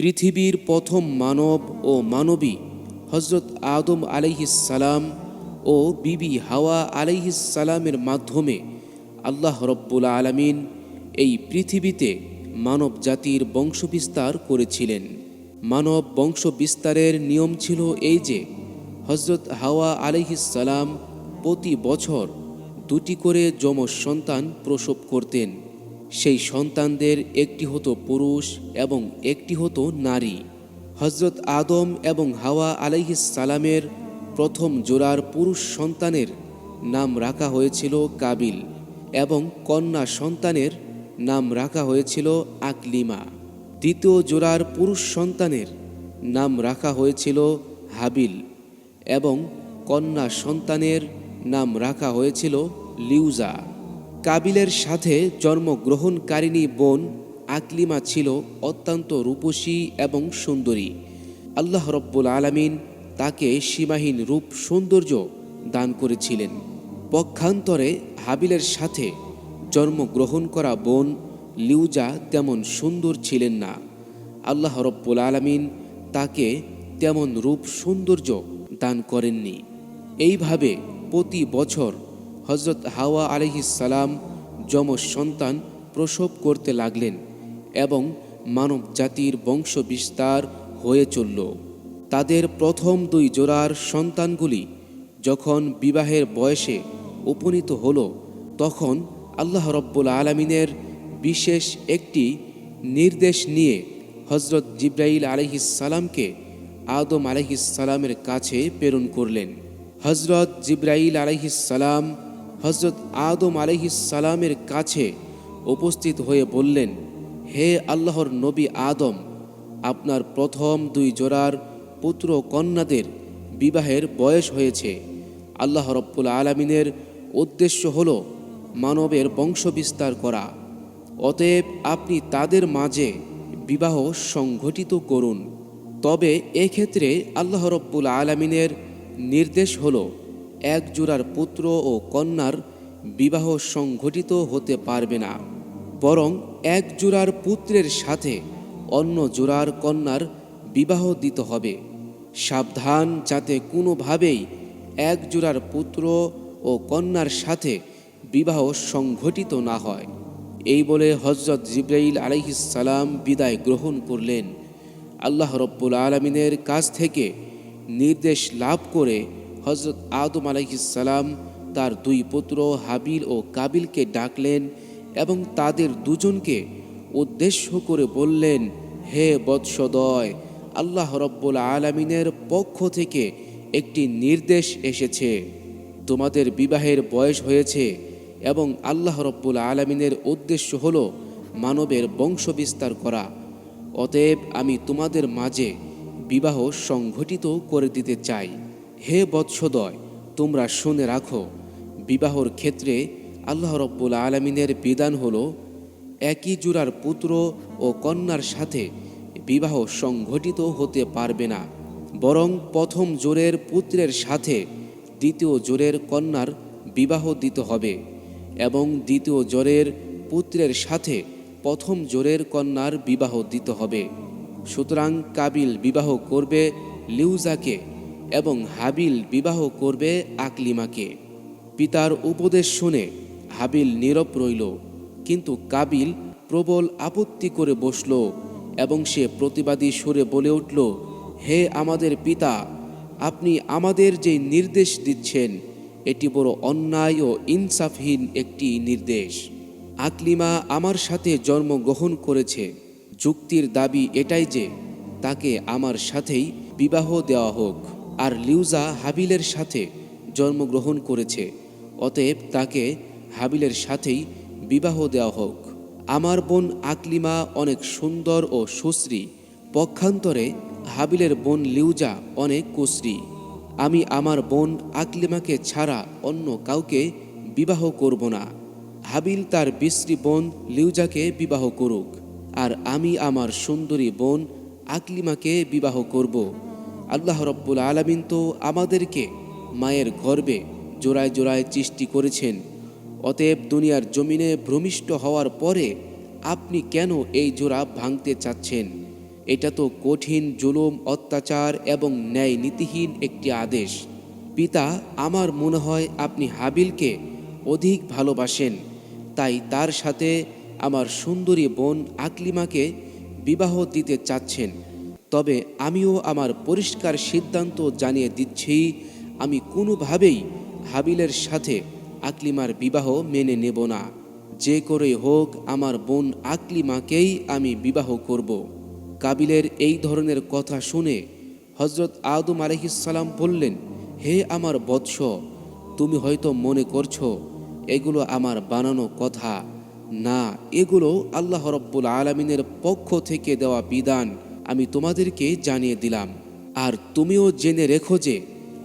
পৃথিবীর প্রথম মানব ও মানবী হজরত আদম আলাইহিসালাম ও বিবি হাওয়া আলাইহিসালামের মাধ্যমে আল্লাহ রব্বুল আলমিন এই পৃথিবীতে মানব জাতির বংশবিস্তার করেছিলেন। মানব বংশ বিস্তারের নিয়ম ছিল এই যে হজরত হাওয়া আলাইহিসালাম প্রতি বছর দুটি করে যমজ সন্তান প্রসব করতেন। সেই সন্তানদের একটি হতো পুরুষ এবং একটি হতো নারী। হজরত আদম এবং হাওয়া সালামের প্রথম জোড়ার পুরুষ সন্তানের নাম রাখা হয়েছিল কাবিল এবং কন্যা সন্তানের নাম রাখা হয়েছিল আকলিমা। দ্বিতীয় জোড়ার পুরুষ সন্তানের নাম রাখা হয়েছিল হাবিল এবং কন্যা সন্তানের নাম রাখা হয়েছিল লিউজা। কাবিলের সাথে জন্মগ্রহণকারিণী বোন আকলিমা ছিল অত্যন্ত রূপসী এবং সুন্দরী। আল্লাহ রব্বুল আলামিন তাকে সীমাহীন রূপ সৌন্দর্য দান করেছিলেন। পক্ষান্তরে হাবিলের সাথে জন্মগ্রহণ করা বোন লিউজা তেমন সুন্দর ছিলেন না। আল্লাহ রব্বুল আলামিন তাকে তেমন রূপ সৌন্দর্য দান করেননি। এইভাবে প্রতি বছর হজরত হাওয়া আলহিসাল্লাম যমজ সন্তান প্রসব করতে লাগলেন এবং মানব জাতির বংশ বিস্তার হয়ে চলল। তাদের প্রথম দুই জোড়ার সন্তানগুলি যখন বিবাহের বয়সে উপনীত হল, তখন আল্লাহ রব্বুল আলমিনের বিশেষ একটি নির্দেশ নিয়ে হজরত জিব্রাইল আলহিসাল্লামকে আদম আলহিসাল্লামের কাছে প্রেরণ করলেন। হজরত জিব্রাইল আলহিসাল্লাম হজরত আদম আলহি সালামের কাছে উপস্থিত হয়ে বললেন, হে আল্লাহর নবী আদম, আপনার প্রথম দুই জোড়ার পুত্র কন্যাদের বিবাহের বয়স হয়েছে। আল্লাহ রব্বুল আলমিনের উদ্দেশ্য হল মানবের বংশবিস্তার করা। অতএব আপনি তাদের মাঝে বিবাহ সংঘটিত করুন। তবে এক্ষেত্রে আল্লাহ রব্বুল আলমিনের নির্দেশ হল এক জোড়ার পুত্র ও কন্যার বিবাহ সংঘটিত হতে পারবে না, বরং এক জোড়ার পুত্রের সাথে অন্য জোড়ার কন্যার বিবাহ দিতে হবে। সাবধান, যাতে কোনোভাবেই এক জোড়ার পুত্র ও কন্যার সাথে বিবাহ সংঘটিত না হয়। এই বলে হজরত জিব্রাইল আলাইহিসালাম বিদায় গ্রহণ করলেন। আল্লাহ রব্বুল আলমিনের কাছ থেকে নির্দেশ লাভ করে হজরত আদম আলাইহিসালাম তার দুই পুত্র হাবিল ও কাবিলকে ডাকলেন এবং তাদের দুজনকে উদ্দেশ্য করে বললেন, হে বৎসদয়, আল্লাহ রব্বুল আলমিনের পক্ষ থেকে একটি নির্দেশ এসেছে। তোমাদের বিবাহের বয়স হয়েছে এবং আল্লাহ রব্বুল আলমিনের উদ্দেশ্য হল মানবের বংশ বিস্তার করা। অতএব আমি তোমাদের মাঝে বিবাহ সংঘটিত করে দিতে চাই। হে বৎসদয়, তোমরা শুনে রাখো, বিবাহর ক্ষেত্রে আল্লাহ রব্বুল আলমিনের বিধান হল একই জোড়ার পুত্র ও কন্যার সাথে বিবাহ সংঘটিত হতে পারবে না, বরং প্রথম জোরের পুত্রের সাথে দ্বিতীয় জোরের কন্যার বিবাহ দিতে হবে এবং দ্বিতীয় জোরের পুত্রের সাথে প্রথম জোরের কন্যার বিবাহ দিতে হবে। সুতরাং কাবিল বিবাহ করবে লিউজাকে এবং হাবিল বিবাহ করবে আকলিমাকে। পিতার উপদেশ শুনে হাবিল নীরব রইল, কিন্তু কাবিল প্রবল আপত্তি করে বসল এবং সে প্রতিবাদী সুরে বলে উঠল, হে আমাদের পিতা, আপনি আমাদের যে নির্দেশ দিচ্ছেন, এটি বড় অন্যায় ও ইনসাফহীন একটি নির্দেশ। আকলিমা আমার সাথে জন্মগ্রহণ করেছে। যুক্তির দাবি এটাই যে, তাকে আমার সাথেই বিবাহ দেওয়া হোক। আর লিউজা হাবিলের সাথে জন্মগ্রহণ করেছে, অতএব তাকে হাবিলের সাথেই বিবাহ দেওয়া হোক। আমার বোন আকলিমা অনেক সুন্দর ও সুশ্রী, পক্ষান্তরে হাবিলের বোন লিউজা অনেক কুশ্রী। আমি আমার বোন আকলিমাকে ছাড়া অন্য কাউকে বিবাহ করব না। হাবিল তার বিশ্রী বোন লিউজাকে বিবাহ করুক, আর আমি আমার সুন্দরী বোন আকলিমাকে বিবাহ করব। আল্লাহ রব্বুল আলমিন তো আমাদেরকে মায়ের গর্বে জোড়ায় জোড়ায় সৃষ্টি করেছেন। অতএব দুনিয়ার জমিনে ভ্রমিষ্ঠ হওয়ার পরে আপনি কেন এই জোড়া ভাঙতে চাচ্ছেন? এটা তো কঠিন, জুলুম, অত্যাচার এবং ন্যায় নীতিহীন একটি আদেশ। পিতা, আমার মনে হয় আপনি হাবিলকে অধিক ভালোবাসেন। তাই তার সাথে আমার সুন্দরী বোন আকলিমাকে বিবাহ দিতে চাচ্ছেন। তবে আমিও আমার পরিষ্কার সিদ্ধান্ত জানিয়ে দিচ্ছি, আমি কোনোভাবেই হাবিলের সাথে আকলিমার বিবাহ মেনে নেব না। যে করে হোক, আমার বোন আকলিমাকেই আমি বিবাহ করব। কাবিলের এই ধরনের কথা শুনে হজরত আদম আলহিসাল্লাম বললেন, হে আমার বৎস, তুমি হয়তো মনে করছ, এগুলো আমার বানানো কথা। না, এগুলো আল্লাহ রব্বুল আলমিনের পক্ষ থেকে দেওয়া বিধান। আমি তোমাদেরকে জানিয়ে দিলাম। আর তুমিও জেনে রেখো যে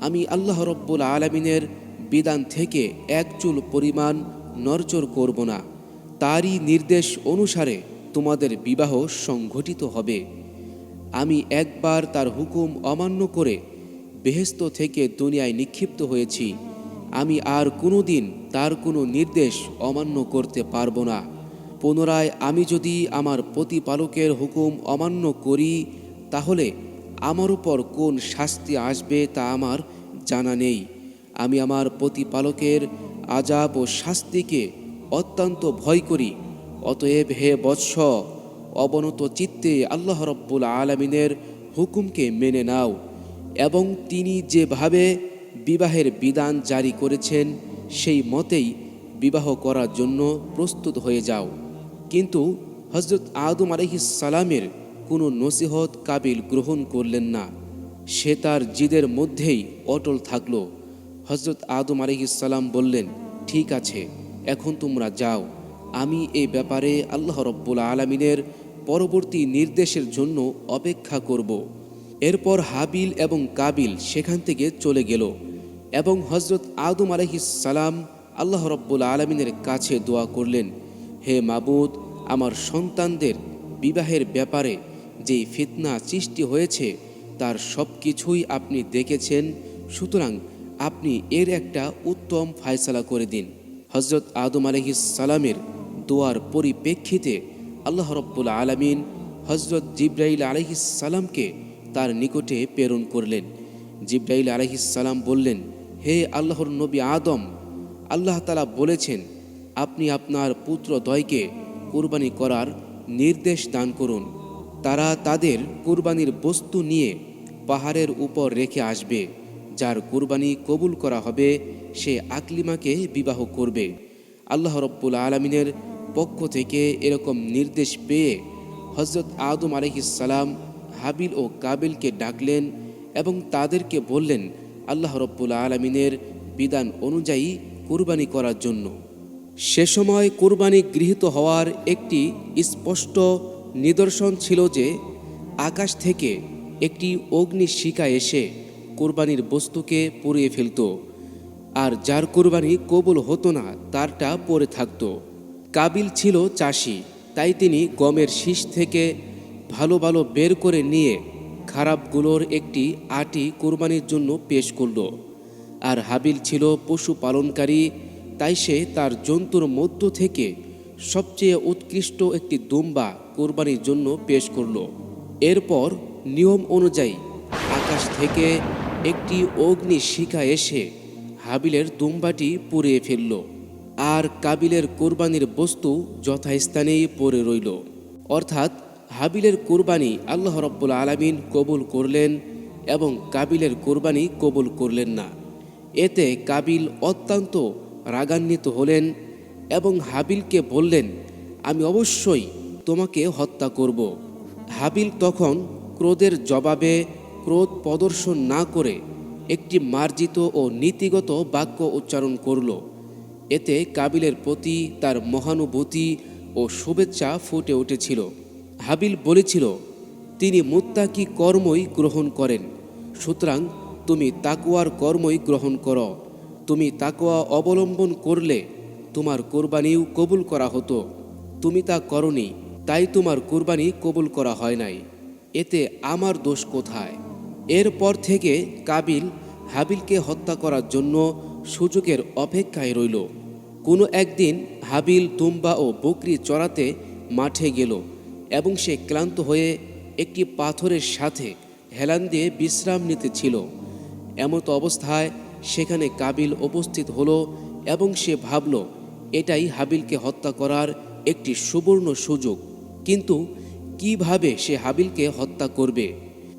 আমি আল্লাহ রব্বুল আলমিনের বিধান থেকে এক চুল পরিমাণ নরচর করব না। তারই নির্দেশ অনুসারে তোমাদের বিবাহ সংঘটিত হবে। আমি একবার তার হুকুম অমান্য করে বেহেস্ত থেকে দুনিয়ায় নিক্ষিপ্ত হয়েছি। আমি আর কোনো দিন তার কোনো নির্দেশ অমান্য করতে পারব না। পুনরায় আমি যদি আমার প্রতিপালকের হুকুম অমান্য করি, তাহলে আমার উপর কোন শাস্তি আসবে তা আমার জানা নেই। আমি আমার প্রতিপালকের আজাব ও শাস্তিকে অত্যন্ত ভয় করি। অতএব হে বৎস, অবনত চিত্তে আল্লাহ রব্বুল আলমিনের হুকুমকে মেনে নাও এবং তিনি যেভাবে বিবাহের বিধান জারি করেছেন, সেই মতেই বিবাহ করার জন্য প্রস্তুত হয়ে যাও। কিন্তু হজরত আদম আলহি সালামের কোনো নসিহত কাবিল গ্রহণ করলেন না। সে তার জিদের মধ্যেই অটল থাকল। হজরত আদম আলহি সালাম বললেন, ঠিক আছে, এখন তোমরা যাও। আমি এই ব্যাপারে আল্লাহ রব্বুল আলমিনের পরবর্তী নির্দেশের জন্য অপেক্ষা করব। এরপর হাবিল এবং কাবিল সেখান থেকে চলে গেল এবং হজরত আদম সালাম আল্লাহ রব্বুল আলমিনের কাছে দোয়া করলেন, হে মাবুদ আমার সন্তানদের বিবাহের ব্যাপারে যেই ফিতনা সৃষ্টি হয়েছে, তার সব কিছুই আপনি দেখেছেন। সুতরাং আপনি এর একটা উত্তম ফায়সালা করে দিন। হজরত আদম সালামের দোয়ার পরিপ্রেক্ষিতে আল্লাহ রব্বুল আলমিন হজরত জিব্রাইল সালামকে তার নিকটে প্রেরণ করলেন। জিব্রাইল সালাম বললেন, হে আল্লাহর নবী আদম, আল্লাহ তালা বলেছেন, আপনি আপনার পুত্র দয়কে কুরবানি করার নির্দেশ দান করুন। তারা তাদের কুরবানির বস্তু নিয়ে পাহাড়ের উপর রেখে আসবে। যার কুরবানি কবুল করা হবে, সে আকলিমাকে বিবাহ করবে। আল্লাহ রব্বুল আলমিনের পক্ষ থেকে এরকম নির্দেশ পেয়ে হজরত আদম আলহিসাল্লাম হাবিল ও কাবিলকে ডাকলেন এবং তাদেরকে বললেন, আল্লাহ রব্বুল আলমিনের বিধান অনুযায়ী কুরবানি করার জন্য। সে সময় কুরবানি গৃহীত হওয়ার একটি স্পষ্ট নিদর্শন ছিল যে আকাশ থেকে একটি অগ্নি শিকা এসে কোরবানির বস্তুকে পুড়িয়ে ফেলত, আর যার কোরবানি কবুল হতো না, তারটা পড়ে থাকত। কাবিল ছিল চাষি, তাই তিনি গমের শীষ থেকে ভালো ভালো বের করে নিয়ে খারাপগুলোর একটি আটি কোরবানির জন্য পেশ করল। আর হাবিল ছিল পশুপালনকারী তাই সে তার জন্তুর মধ্য থেকে সবচেয়ে উৎকৃষ্ট একটি দুম্বা কোরবানির জন্য পেশ করল। এরপর নিয়ম অনুযায়ী আকাশ থেকে একটি অগ্নি শিখা এসে হাবিলের দুম্বাটি পুড়িয়ে ফেলল আর কাবিলের কোরবানির বস্তু যথাস্থানেই পড়ে রইল। অর্থাৎ হাবিলের কোরবানি আল্লাহ রব্বুল আলমিন কবুল করলেন এবং কাবিলের কোরবানি কবুল করলেন না। এতে কাবিল অত্যন্ত রাগান্বিত হলেন এবং হাবিলকে বললেন, আমি অবশ্যই তোমাকে হত্যা করব। হাবিল তখন ক্রোধের জবাবে ক্রোধ প্রদর্শন না করে একটি মার্জিত ও নীতিগত বাক্য উচ্চারণ করল। এতে কাবিলের প্রতি তার মহানুভূতি ও শুভেচ্ছা ফুটে উঠেছিল। হাবিল বলেছিল, তিনি মুত্তাকি কর্মই গ্রহণ করেন, সুতরাং তুমি তাকুয়ার কর্মই গ্রহণ করো। তুমি তাকোয়া অবলম্বন করলে তোমার কোরবানিও কবুল করা হতো। তুমি তা করনি, তাই তোমার কোরবানি কবুল করা হয় নাই। এতে আমার দোষ কোথায়? এরপর থেকে কাবিল হাবিলকে হত্যা করার জন্য সুযোগের অপেক্ষায় রইল। কোনো একদিন হাবিল তুম্বা ও বকরি চড়াতে মাঠে গেল এবং সে ক্লান্ত হয়ে একটি পাথরের সাথে হেলান দিয়ে বিশ্রাম নিতে ছিল। এমত অবস্থায় সেখানে কাবিল উপস্থিত হলো এবং সে ভাবল, এটাই হাবিলকে হত্যা করার একটি সুবর্ণ সুযোগ। কিন্তু কীভাবে সে হাবিলকে হত্যা করবে?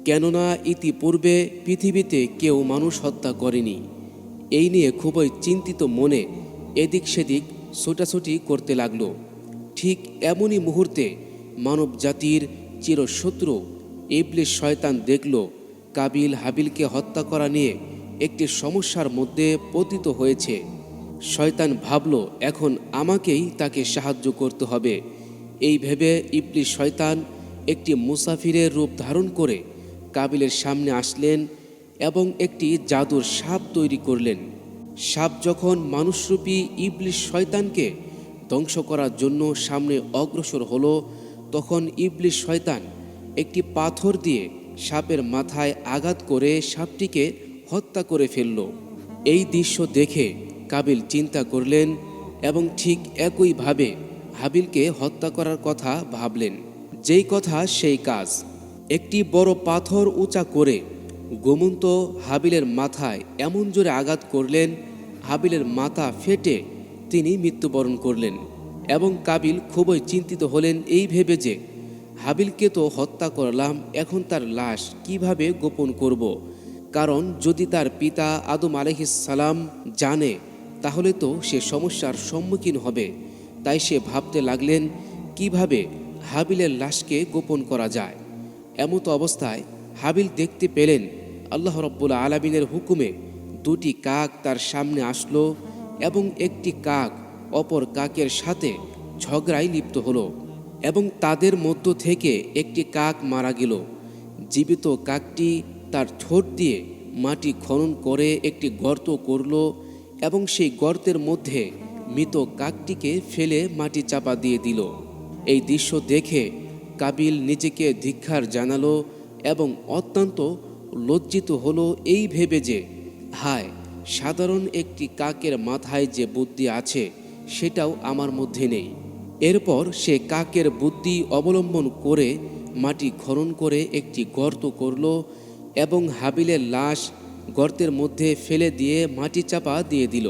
কেননা ইতিপূর্বে পৃথিবীতে কেউ মানুষ হত্যা করেনি। এই নিয়ে খুবই চিন্তিত মনে এদিক সেদিক ছোটাছুটি করতে লাগল। ঠিক এমনই মুহূর্তে মানব জাতির চিরশত্রু ইবলিশ শয়তান দেখল, কাবিল হাবিলকে হত্যা করা নিয়ে একটি সমস্যার মধ্যে পতিত হয়েছে। শয়তান ভাবল, এখন আমাকেই তাকে সাহায্য করতে হবে। এই ভেবে ইবলিশ শয়তান একটি মুসাফিরের রূপ ধারণ করে কাবিলের সামনে আসলেন এবং একটি জাদুর সাপ তৈরি করলেন। সাপ যখন মানুষরূপী ইবলিশ শয়তানকে ধ্বংস করার জন্য সামনে অগ্রসর হলো, তখন ইবলিশ শয়তান একটি পাথর দিয়ে সাপের মাথায় আঘাত করে সাপটিকে হত্যা করে ফেলল। এই দৃশ্য দেখে কাবিল চিন্তা করলেন এবং ঠিক একইভাবে হাবিলকে হত্যা করার কথা ভাবলেন। যেই কথা সেই কাজ। একটি বড় পাথর উঁচা করে গোমন্ত হাবিলের মাথায় এমন জোরে আঘাত করলেন, হাবিলের মাথা ফেটে তিনি মৃত্যুবরণ করলেন এবং কাবিল খুবই চিন্তিত হলেন এই ভেবে যে, হাবিলকে তো হত্যা করলাম, এখন তার লাশ কীভাবে গোপন করব। কারণ যদি তার পিতা আদম সালাম জানে, তাহলে তো সে সমস্যার সম্মুখীন হবে। তাই সে ভাবতে লাগলেন, কীভাবে হাবিলের লাশকে গোপন করা যায়? এমত অবস্থায় হাবিল দেখতে পেলেন, আল্লাহ রব্বুল আলমিনের হুকুমে দুটি কাক তার সামনে আসলো এবং একটি কাক অপর কাকের সাথে ঝগড়ায় লিপ্ত হলো এবং তাদের মধ্য থেকে একটি কাক মারা গেল। জীবিত কাকটি তার ঠোঁট দিয়ে মাটি খনন করে একটি গর্ত করল এবং সেই গর্তের মধ্যে মৃত কাকটিকে ফেলে মাটি চাপা দিয়ে দিল। এই দৃশ্য দেখে কাবিল নিজেকে ধিক্ষার জানালো এবং অত্যন্ত লজ্জিত হলো এই ভেবে যে, হায়, সাধারণ একটি কাকের মাথায় যে বুদ্ধি আছে, সেটাও আমার মধ্যে নেই। এরপর সে কাকের বুদ্ধি অবলম্বন করে মাটি খনন করে একটি গর্ত করল এবং হাবিলের লাশ গর্তের মধ্যে ফেলে দিয়ে মাটি চাপা দিয়ে দিল।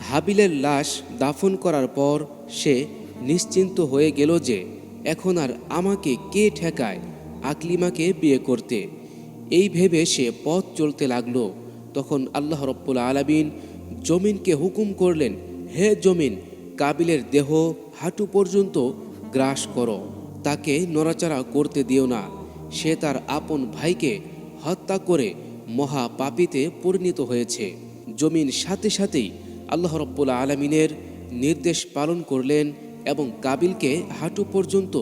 হাবিলের লাশ দাফন করার পর সে নিশ্চিন্ত হয়ে গেল যে এখন আর আমাকে কে ঠেকায় আকলিমাকে বিয়ে করতে। এই ভেবে সে পথ চলতে লাগল। তখন আল্লাহ রব্বুল আলমিন জমিনকে হুকুম করলেন, হে জমিন, কাবিলের দেহ হাঁটু পর্যন্ত গ্রাস করো। তাকে নড়াচড়া করতে দিও না। সে তার আপন ভাইকে হত্যা করে মহা পাপিতে পরিণত হয়েছে। জমিন সাথে সাথেই আল্লাহ রব্বুল আলমিনের নির্দেশ পালন করলেন এবং কাবিলকে হাঁটু পর্যন্ত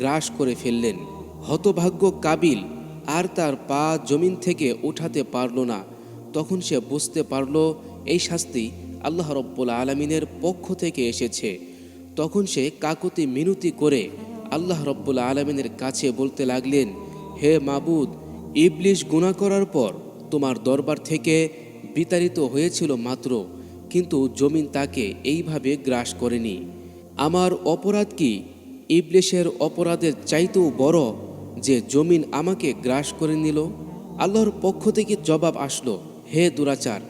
গ্রাস করে ফেললেন। হতভাগ্য কাবিল আর তার পা জমিন থেকে উঠাতে পারল না। তখন সে বুঝতে পারল, এই শাস্তি আল্লাহ রব্বুল আলমিনের পক্ষ থেকে এসেছে। তখন সে কাকুতি মিনতি করে আল্লাহ রব্বুল আলমিনের কাছে বলতে লাগলেন, হে মাবুদ ইবলিশ গুণা করার পর তোমার দরবার থেকে বিতাড়িত হয়েছিল মাত্র, কিন্তু জমিন তাকে এইভাবে গ্রাস করেনি। আমার অপরাধ কি? ইবলিশের অপরাধের চাইতেও বড় যে জমিন আমাকে গ্রাস করে নিল? আল্লাহর পক্ষ থেকে জবাব আসলো, হে দুরাচার,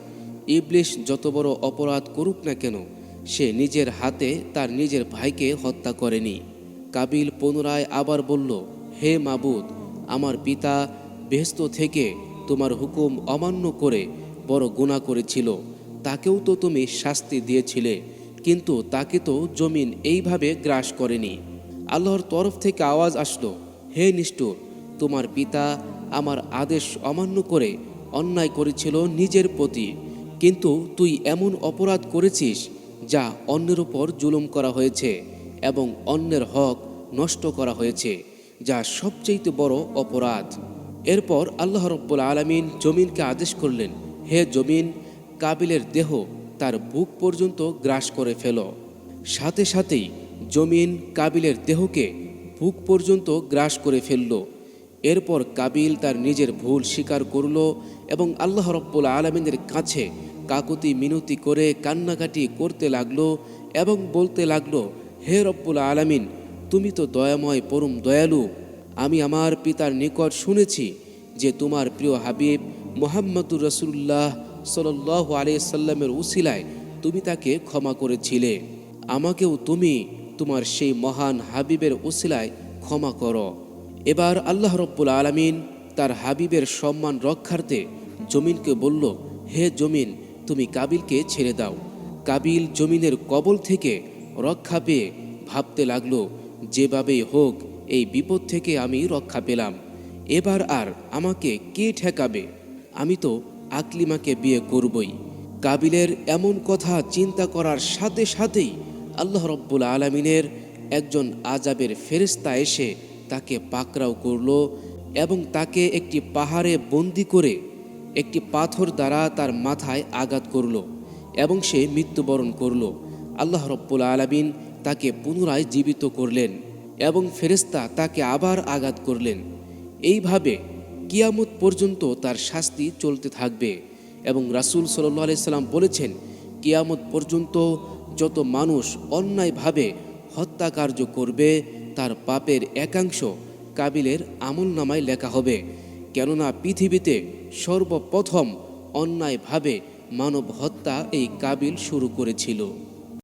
ইবলিশ যত বড় অপরাধ করুক না কেন, সে নিজের হাতে তার নিজের ভাইকে হত্যা করেনি। কাবিল পুনরায় আবার বলল, হে মাবুদ, আমার পিতা বেহস্ত থেকে তোমার হুকুম অমান্য করে বড় গুণা করেছিল। তাকেও তো তুমি শাস্তি দিয়েছিলে, কিন্তু তাকে তো জমিন এইভাবে গ্রাস করেনি। আল্লাহর তরফ থেকে আওয়াজ আসলো, হে নিষ্ঠুর, তোমার পিতা আমার আদেশ অমান্য করে অন্যায় করেছিল নিজের প্রতি, কিন্তু তুই এমন অপরাধ করেছিস যা অন্যের উপর জুলুম করা হয়েছে এবং অন্যের হক নষ্ট করা হয়েছে, যা সবচেয়ে বড় অপরাধ। এরপর আল্লাহ রব্বুল আলমিন জমিনকে আদেশ করলেন, হে জমিন, কাবিলের দেহ তার বুক পর্যন্ত গ্রাস করে ফেল। সাথে সাথেই জমিন কাবিলের দেহকে বুক পর্যন্ত গ্রাস করে ফেলল। এরপর কাবিল তার নিজের ভুল স্বীকার করল এবং আল্লাহ রব্বুল আলমিনের কাছে কাকুতি মিনতি করে কান্নাকাটি করতে লাগল এবং বলতে লাগল, হে রব্বুল আলমিন, তুমি তো দয়াময়, পরম দয়ালু আমি আমার পিতার নিকট শুনেছি যে তোমার প্রিয় হাবিব মোহাম্মদুর রসুল্লাহ সাল আলিয়াল্লামের উসিলায় তুমি তাকে ক্ষমা করেছিলে। আমাকেও তুমি তোমার সেই মহান হাবিবের উসিলায় ক্ষমা করো। এবার আল্লাহ রব্বুল আলমিন তার হাবিবের সম্মান রক্ষার্থে জমিনকে বলল, হে জমিন, তুমি কাবিলকে ছেড়ে দাও। কাবিল জমিনের কবল থেকে রক্ষা পেয়ে ভাবতে লাগল, যেভাবেই হোক এই বিপদ থেকে আমি রক্ষা পেলাম। এবার আর আমাকে কে ঠেকাবে? আমি তো আকলিমাকে বিয়ে করবই। কাবিলের এমন কথা চিন্তা করার সাথে সাথেই আল্লাহ রব্বুল আলমিনের একজন আজাবের ফেরেস্তা এসে তাকে পাকরাও করল এবং তাকে একটি পাহাড়ে বন্দি করে একটি পাথর দ্বারা তার মাথায় আঘাত করল এবং সে মৃত্যুবরণ করল। আল্লাহ রব্বুল আলমিন তাকে পুনরায় জীবিত করলেন। এবং ফেরেস্তা তাকে আবার আঘাত করলেন। এইভাবে কিয়ামত পর্যন্ত তার শাস্তি চলতে থাকবে এবং রাসুল সাল্লাহ আলাইসাল্লাম বলেছেন, কিয়ামত পর্যন্ত যত মানুষ অন্যায়ভাবে হত্যাকার্য করবে, তার পাপের একাংশ কাবিলের আমল নামায় লেখা হবে। কেননা পৃথিবীতে সর্বপ্রথম অন্যায়ভাবে মানব হত্যা এই কাবিল শুরু করেছিল।